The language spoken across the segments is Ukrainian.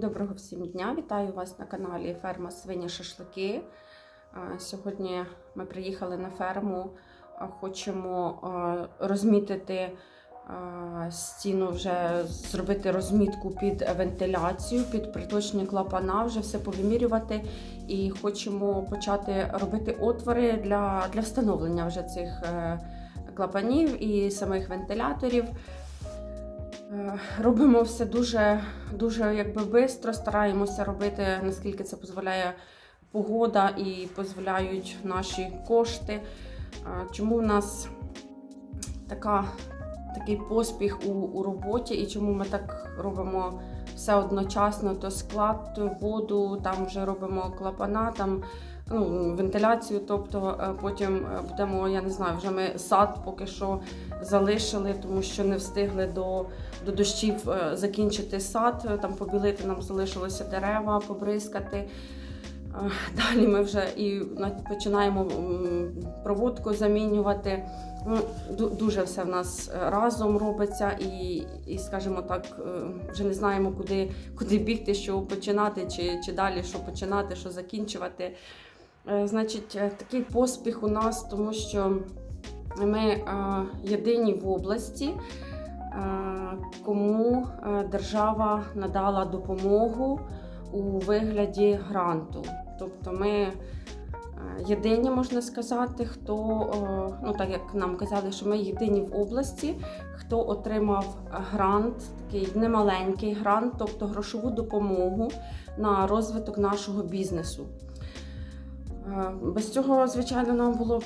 Доброго всім дня! Вітаю вас на каналі Ферма Свині Шашлики. Сьогодні ми приїхали на ферму. Хочемо розмітити стіну, вже зробити розмітку під вентиляцію, під приточні клапана, вже все повимірювати. І хочемо почати робити отвори для, для встановлення вже цих е, клапанів і самих вентиляторів. Е, Робимо все дуже, дуже якби бистро, стараємося робити, наскільки це дозволяє погода і дозволяють наші кошти. Е, Чому в нас така, такий поспіх у, у роботі і чому ми так робимо все одночасно, то склад, воду, там вже робимо клапана, там ну, вентиляцію, тобто е, потім е, будемо, я не знаю, вже ми сад поки що залишили, тому що не встигли до, до дощів е, закінчити сад, там побілити нам залишилося дерева, побризкати. Далі ми вже і починаємо проводку замінювати. Ну, дуже все в нас разом робиться, і, і скажімо так, вже не знаємо, куди, куди бігти, що починати, чи, чи далі що починати, що закінчувати. Е, Значить, е, такий поспіх у нас, тому що ми е, єдині в області, кому держава надала допомогу у вигляді гранту. Тобто ми єдині, можна сказати, хто, ну так як нам казали, що ми єдині в області, хто отримав грант, такий немаленький грант, тобто грошову допомогу на розвиток нашого бізнесу. Е, Без цього, звичайно, нам було б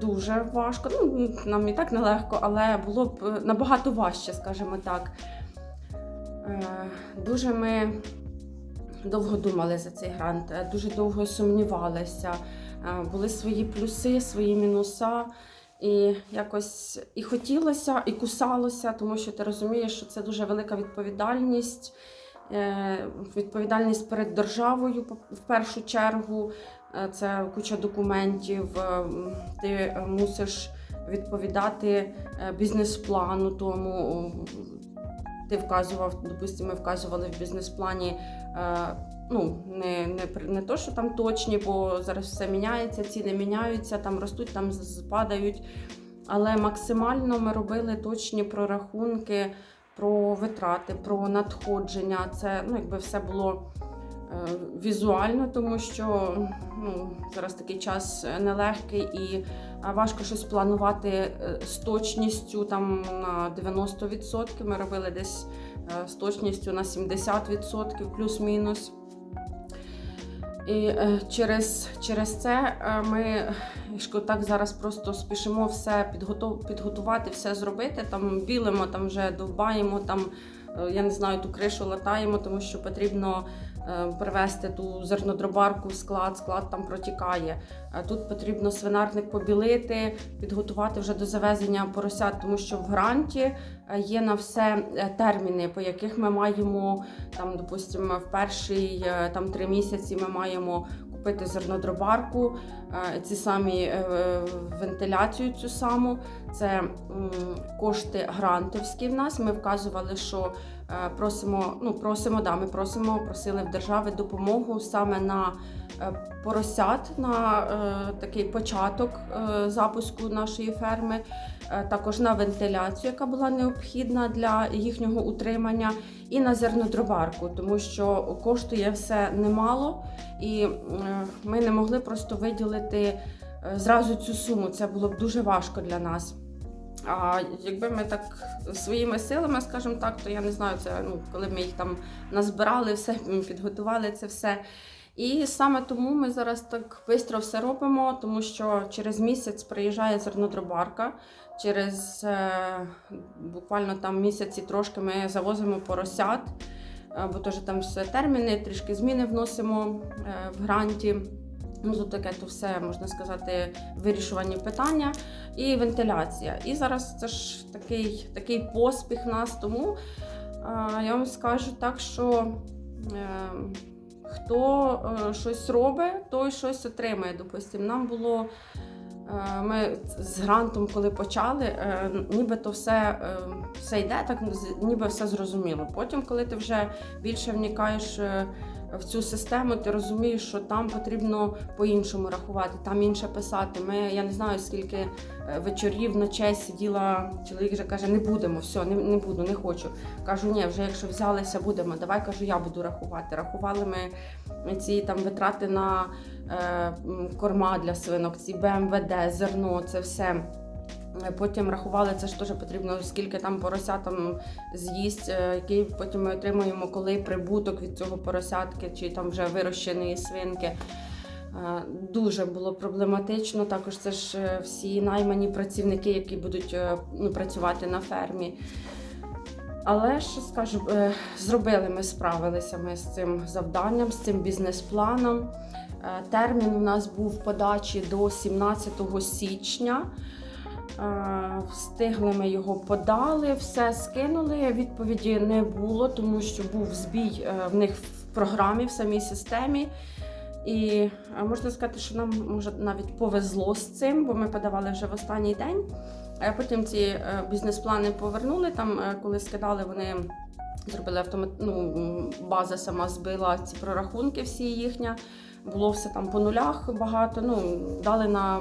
дуже важко. Ну, нам і так нелегко, але було б е, набагато важче, скажімо так. Е, Дуже ми довго думали за цей грант, дуже довго сумнівалися. Були свої плюси, свої мінуса. І якось і хотілося, і кусалося, тому що ти розумієш, що це дуже велика відповідальність. Е, Відповідальність перед державою в першу чергу. Е, Це куча документів. е, Ти мусиш відповідати бізнес-плану тому. Ти вказував, допустимо, ми вказували в бізнес-плані. Ну, не, не, не то, що там точні, бо зараз все міняється, ціни міняються, там ростуть, там з- Але максимально ми робили точні прорахунки про витрати, про надходження. Це ну, якби все було е, візуально, тому що ну, зараз такий час нелегкий і важко щось планувати е, з точністю там, на 90%. Ми робили десь е, з точністю на 70% плюс-мінус. І е, через, через це е, ми так зараз просто спішимо все підготов, підготувати, все зробити. Там білимо, там вже довбаємо, там е, я не знаю, ту кришу латаємо, тому що потрібно привезти ту зернодробарку в склад, склад там протікає. Е, Тут потрібно свинарник побілити, підготувати вже до завезення поросят, тому що в гранті е, є на все е, терміни, по яких ми маємо там, допустимо, в перший е, там три місяці ми маємо купити зернодробарку, е, ці самі е, вентиляцію цю саму. Це кошти грантовські в нас. Ми вказували, що е, просимо, ну просимо, да, ми просимо, просили в держави допомогу саме на е, поросят, на е, такий початок е, запуску нашої ферми, е, також на вентиляцію, яка була необхідна для їхнього утримання, і на зернодробарку, тому що коштує все немало, і е, ми не могли просто виділити е, зразу цю суму. Це було б дуже важко для нас. А якби ми так своїми силами, скажімо так, то я не знаю, це ну, коли ми їх там назбирали, все підготували це все. І саме тому ми зараз так швидко все робимо, тому що через місяць приїжджає зернодробарка. Через е, буквально там місяці трошки ми завозимо поросят, е, бо теж там все терміни, трішки зміни вносимо е, в гранті. Ну, тут таке то все, можна сказати, вирішування питання і вентиляція. І зараз це ж такий, такий поспіх нас, тому е, я вам скажу так, що е, хто е, щось робить, той щось отримає. Допустимо, нам було Е, Ми з грантом, коли почали, е, нібито все, е, все йде, так ніби все зрозуміло. Потім, коли ти вже більше вникаєш в цю систему, ти розумієш, що там потрібно по-іншому рахувати, там інше писати. Ми, я не знаю, скільки е, вечорів, ночей сиділа, чоловік вже каже, не будемо, все, не, не буду, не хочу. Кажу, ні, вже якщо взялися, будемо. Давай кажу, я буду рахувати. Рахували ми ці там витрати на е, корма для свинок, ці БМВД, зерно, це все. Потім рахували, це ж теж потрібно, скільки там порося там з'їсть, е, який потім ми отримуємо, коли прибуток від цього поросятки, чи там вже вирощеної свинки. Е, Дуже було проблематично. Також це ж е, всі наймані працівники, які будуть ну, працювати на фермі. Але ж скажу, зробили ми, справилися ми з цим завданням, з цим бізнес-планом. Термін у нас був подачі до 17 січня. Встигли ми його подали, все скинули. Відповіді не було, тому що був збій е, в них в програмі, в самій системі. І е, можна сказати, що нам може навіть повезло з цим, бо ми подавали вже в останній день. А потім ці е, бізнес-плани повернули. Там, коли скидали, вони зробили автомат... ну, база сама збила ці прорахунки, всі їхня. Було все там по нулях багато. Ну, дали на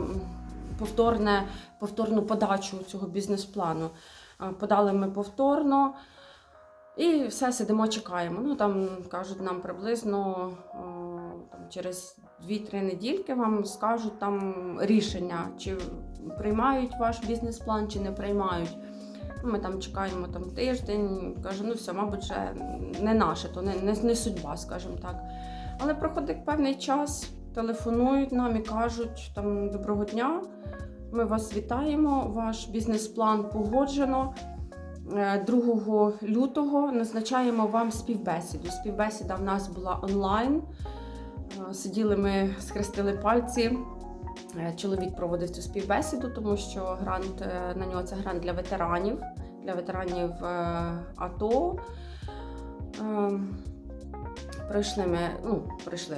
повторне, повторну подачу цього бізнес-плану. Подали ми повторно. І все сидимо, чекаємо. Ну там кажуть нам приблизно там, через 2-3 недільки вам скажуть там рішення, чи приймають ваш бізнес-план, чи не приймають. Ну, Ми там чекаємо там тиждень, каже, ну все, мабуть, вже не наше, то не, не, не судьба, скажімо так. Але проходить певний час, телефонують нам і кажуть там доброго дня. Ми вас вітаємо. Ваш бізнес-план погоджено. Е, 2 лютого назначаємо вам співбесіду. Співбесіда в нас була онлайн. Е, Сиділи ми, схрестили пальці. Е, Чоловік проводив цю співбесіду, тому що грант е, на нього це грант для ветеранів, для ветеранів е, АТО. Е, Пройшли ми, ну, прийшли.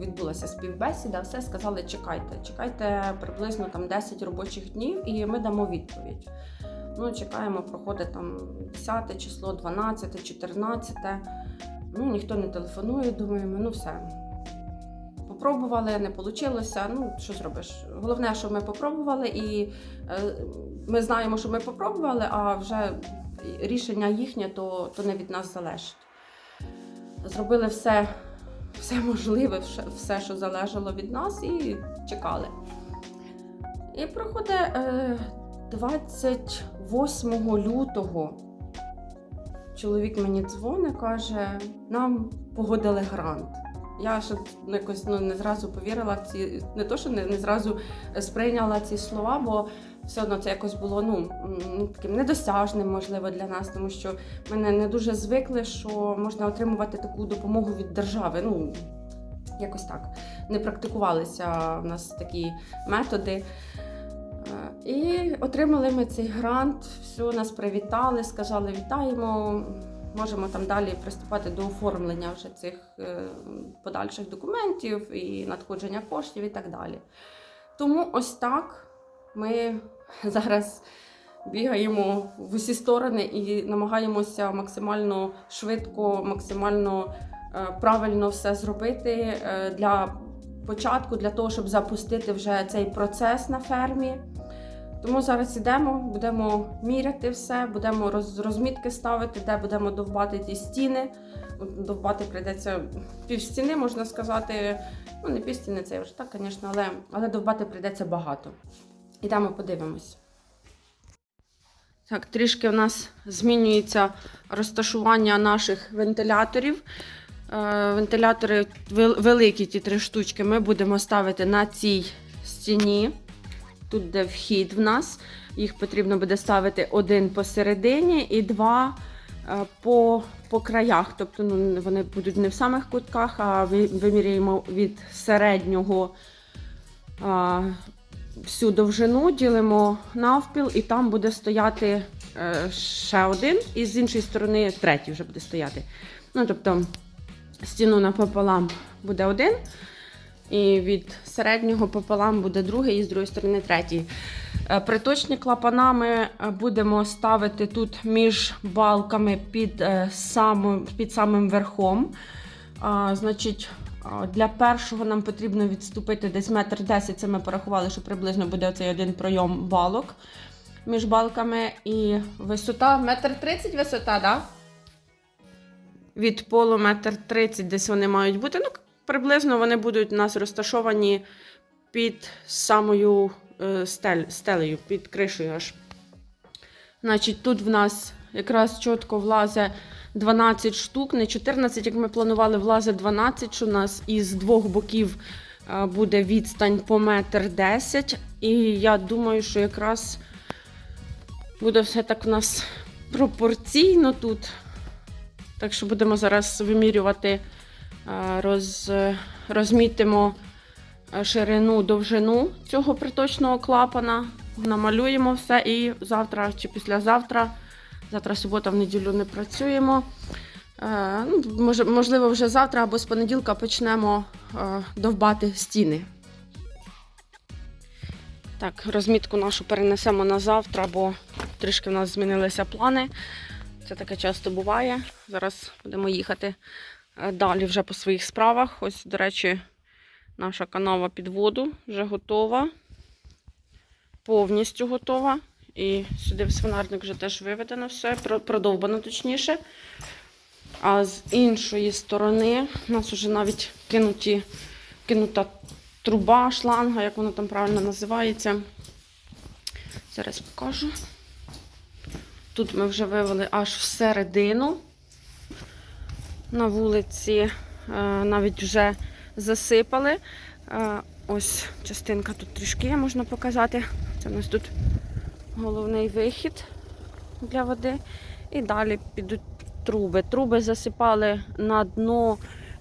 Відбулася співбесіда, все сказали, чекайте, чекайте приблизно там 10 робочих днів і ми дамо відповідь. Ну, чекаємо, проходить там 10 число, 12, 14. Ну, ніхто не телефонує, думаємо, ну все. Попробували, не вийшло. Ну, що зробиш? Головне, що ми попробували, і е, ми знаємо, що ми попробували, а вже рішення їхнє, то, то не від нас залежить. Зробили все, все можливе, все- що залежало від нас, і чекали. І проходить е, 28 лютого. Чоловік мені дзвонить, каже, нам погодили грант. Я ще якось ну, не зразу повірила в ці, не то, що не, не зразу сприйняла ці слова, бо все одно це якось було ну, таким недосяжним, можливо, для нас, тому що ми не, не дуже звикли, що можна отримувати таку допомогу від держави. Ну, якось так. Не практикувалися в нас такі методи. Е, І отримали ми цей грант, все, нас привітали, сказали вітаємо. Можемо там далі приступати до оформлення вже цих е, подальших документів і надходження коштів і так далі. Тому ось так ми зараз бігаємо в усі сторони і намагаємося максимально швидко, максимально е, правильно все зробити е, для початку, для того, щоб запустити вже цей процес на фермі. Тому зараз ідемо, будемо міряти все, будемо розмітки ставити, де будемо довбати ті стіни. Довбати прийдеться півстіни, можна сказати. Ну, не півстіни, це вже так, звісно, але, але довбати прийдеться багато. Ідемо подивимось. Так, трішки в нас змінюється розташування наших вентиляторів. Е, Вентилятори великі, ті три штучки, ми будемо ставити на цій стіні. Тут де вхід в нас. Їх потрібно буде ставити один посередині і два е, по, по краях. Тобто ну, вони будуть не в самих кутках, а ви- виміряємо від середнього всю довжину, ділимо навпіл, і там буде стояти е, ще один, і з іншої сторони третій вже буде стояти. Ну, тобто стіну напополам буде один. І від середнього пополам буде другий, і з другої сторони третій. Е, Приточні клапана ми е, будемо ставити тут між балками під, самим, під самим верхом. А, значить, для першого нам потрібно відступити десь метр десять. Це ми порахували, що приблизно буде оцей один пройом балок між балками. І висота метр тридцять висота, да? Від полу метр тридцять десь вони мають бути. Ну, приблизно вони будуть у нас розташовані під самою е, стель, стелею, під кришею аж. Значить, тут в нас якраз чітко влазе 12 штук, не 14, як ми планували, влазе 12, що у нас із двох боків е, буде відстань по метр 10. І я думаю, що якраз буде все так в нас пропорційно тут. Так що будемо зараз вимірювати, е, роз, розмітимо е, ширину, довжину цього приточного клапана, намалюємо все і завтра чи післязавтра, завтра субота в неділю не працюємо. Е, Ну, можливо, вже завтра або з понеділка почнемо е, довбати стіни. Так, розмітку нашу перенесемо на завтра, бо трішки в нас змінилися плани. Це таке часто буває. Зараз будемо їхати е, далі вже по своїх справах. Ось, до речі, наша канава під воду вже готова. Повністю готова. І сюди в свинарник вже теж виведено все, продовбано точніше. А з іншої сторони у нас вже навіть кинуті, кинута труба, шланга, як воно там правильно називається. Зараз покажу. Тут ми вже вивели аж всередину. На вулиці е, навіть вже засипали. Е, ось частинка тут трішки можна показати. Це у нас тут головний вихід для води. І далі підуть труби. Труби засипали на дно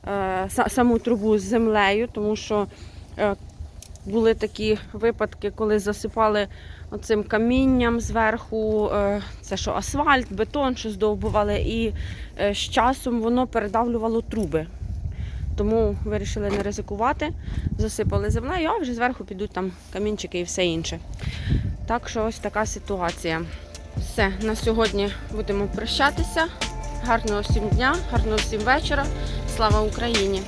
е, саму трубу з землею, тому що е, були такі випадки, коли засипали оцим камінням зверху, е, це що асфальт, бетон, що здовбували, і з часом воно передавлювало труби. Тому вирішили не ризикувати, засипали землею, а вже зверху підуть там камінчики і все інше. Так що ось така ситуація. Все, на сьогодні будемо прощатися. Гарного всім дня, гарного всім вечора. Слава Україні!